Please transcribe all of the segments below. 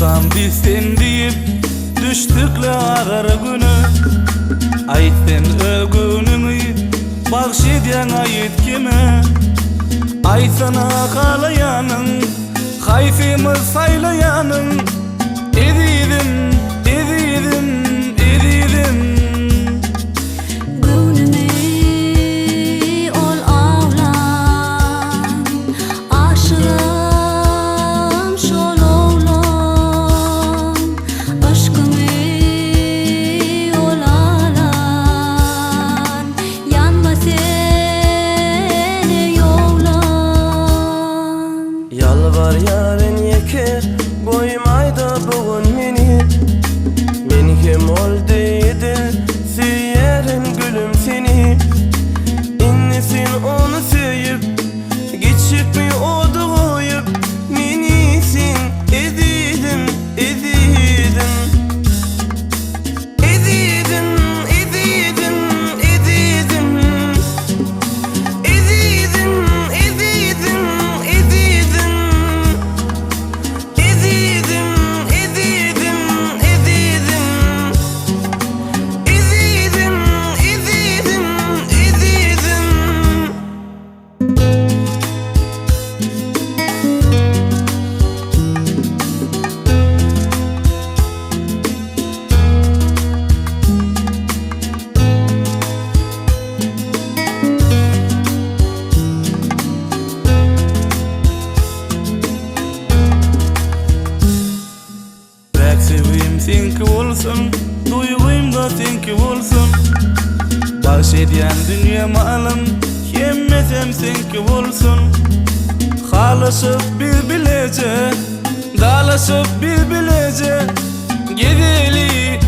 Yolsam biz sen deyip Düştükle arar günü. Aytsen ölgünümü Bakş edyen ayet kime Aytsana kalayanın Hayfimi saylayanın. Edidim, olsun. Duyguyum da senki olsun Baş edyen dünya malım Yemmesem senki olsun Halaşıp bir bilece Dalaşıp bir bilece. Gedeli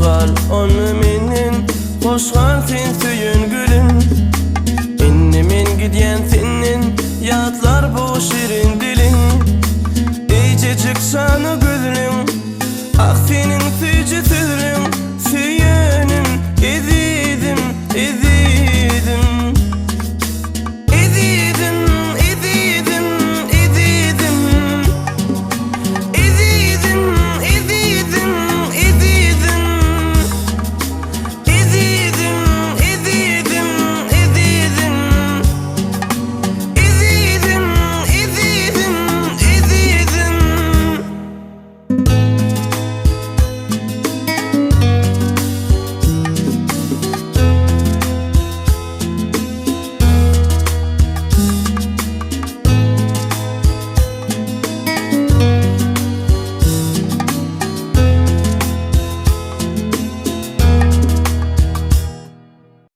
Hoşgar onu menin Hoşgar sen söyün gülün. Ennemin gidiyen senin Yatlar bu şirin.